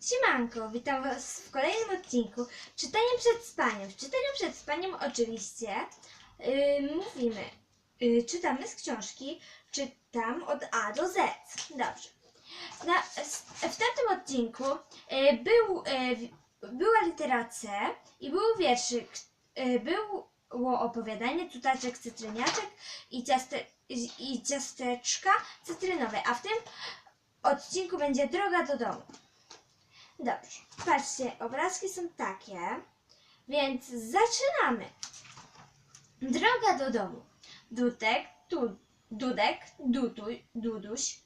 Siemanko, witam Was w kolejnym odcinku Czytanie przed spaniem. W czytaniu przed spaniem oczywiście yy, mówimy, yy, czytamy z książki, czytam od A do Z. Dobrze. Na, w tamtym odcinku yy, był, yy, była litera C i był wierszyk, yy, było opowiadanie Cutaczek Cytryniaczek i, ciaste, i ciasteczka cytrynowe, a w tym odcinku będzie droga do domu. Dobrze, patrzcie, obrazki są takie, więc zaczynamy. Droga do domu. Dudek, tu, Dudek, Dutuj, Duduś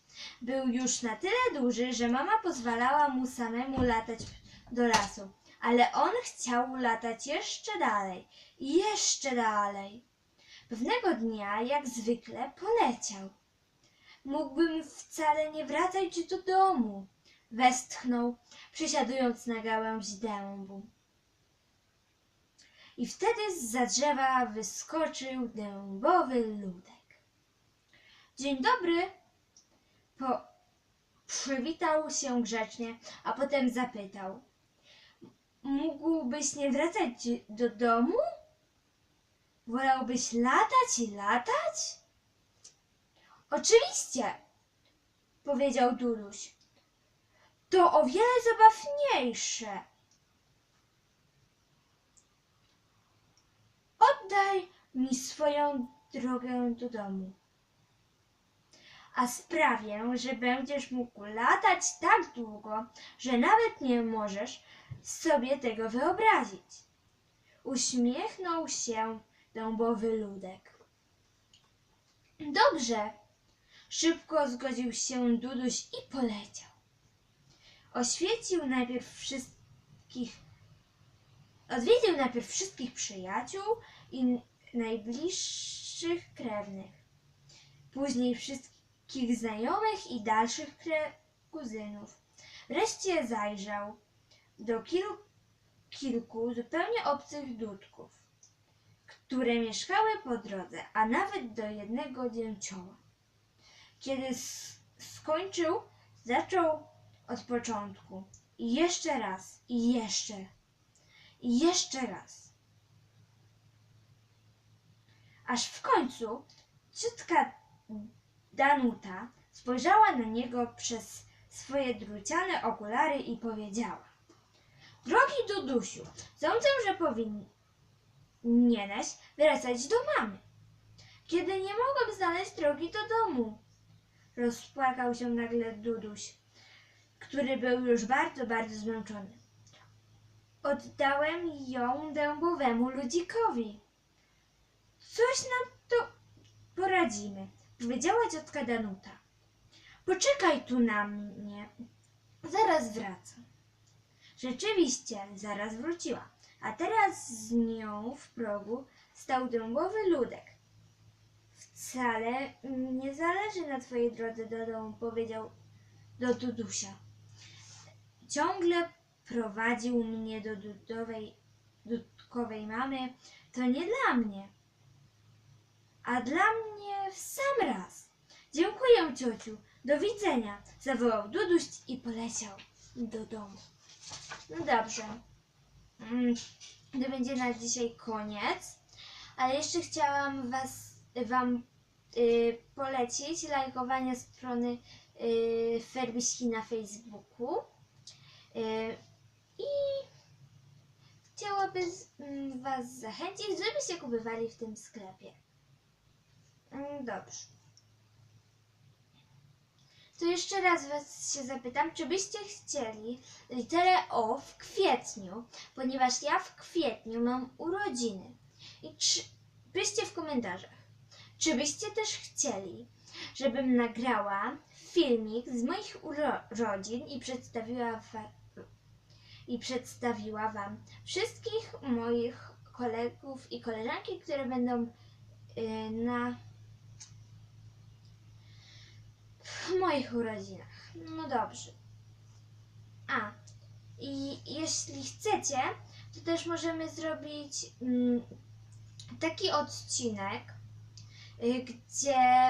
był już na tyle duży, że mama pozwalała mu samemu latać do lasu. Ale on chciał latać jeszcze dalej, jeszcze dalej. Pewnego dnia, jak zwykle, poleciał. Mógłbym wcale nie wracać do domu, westchnął, przysiadując na gałęź dębu. I wtedy z za drzewa wyskoczył dębowy ludek. Dzień dobry! Po... Przywitał się grzecznie, a potem zapytał. Mógłbyś nie wracać do domu? Wolałbyś latać i latać? Oczywiście, powiedział Duduś. To o wiele zabawniejsze. Oddaj mi swoją drogę do domu. A sprawię, że będziesz mógł latać tak długo, że nawet nie możesz sobie tego wyobrazić. Uśmiechnął się dębowy ludek. Dobrze, szybko zgodził się Duduś i poleciał. Oświecił najpierw wszystkich, odwiedził najpierw wszystkich przyjaciół i najbliższych krewnych, później wszystkich znajomych i dalszych kuzynów. Wreszcie zajrzał do kil- kilku zupełnie obcych dudków, które mieszkały po drodze, a nawet do jednego dzięcioła. Kiedy skończył, zaczął od początku. I jeszcze raz, i jeszcze, i jeszcze raz. Aż w końcu ciotka Danuta spojrzała na niego przez swoje druciane okulary i powiedziała: Drogi Dudusiu, sądzę, że powinieneś wracać do mamy. Kiedy nie mogłem znaleźć drogi do domu, rozpłakał się nagle Duduś który był już bardzo, bardzo zmęczony. Oddałem ją dębowemu ludzikowi. Coś nam to poradzimy, powiedziała ciotka Danuta. Poczekaj tu na mnie, zaraz wracam. Rzeczywiście, zaraz wróciła, a teraz z nią w progu stał dębowy ludek. Wcale nie zależy na twojej drodze do domu, powiedział do Dudusia. Ciągle prowadził mnie do dudowej, dudkowej mamy. To nie dla mnie, a dla mnie w sam raz. Dziękuję, ciociu. Do widzenia, zawołał Duduś i poleciał do domu. No dobrze. Mm, To będzie na dzisiaj koniec. Ale jeszcze chciałam was, wam y, polecić lajkowanie strony y, na Facebooku. Y, I chciałabym mm, Was zachęcić, żebyście kupywali w tym sklepie. Mm, Dobrze. To jeszcze raz Was się zapytam, czy byście chcieli literę O w kwietniu, ponieważ ja w kwietniu mam urodziny. I czy byście w komentarzach, czy byście też chcieli, żebym nagrała filmik z moich urodzin i przedstawiła i przedstawiła Wam wszystkich moich kolegów i koleżanki, które będą y, na moich urodzinach. No dobrze. A, i jeśli chcecie, to też możemy zrobić mm, taki odcinek, y, gdzie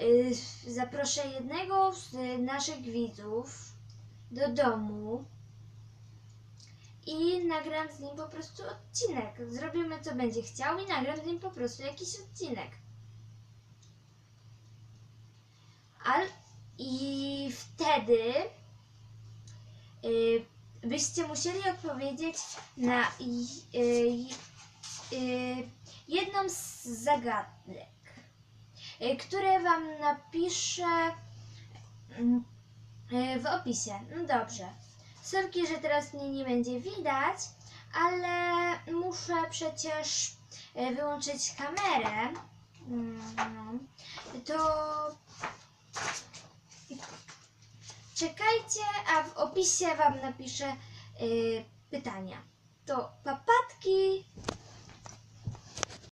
y, zaproszę jednego z naszych widzów do domu i nagram z nim po prostu odcinek. Zrobimy co będzie chciał i nagram z nim po prostu jakiś odcinek. Al i wtedy y, byście musieli odpowiedzieć na i, y, y, jedną z zagadek, y, które wam napiszę mm, y, w opisie. No dobrze. Sorki, że teraz mnie nie będzie widać, ale muszę przecież y, wyłączyć kamerę. Mm, no. To czekajcie, a w opisie wam napiszę y, pytania. To papatki.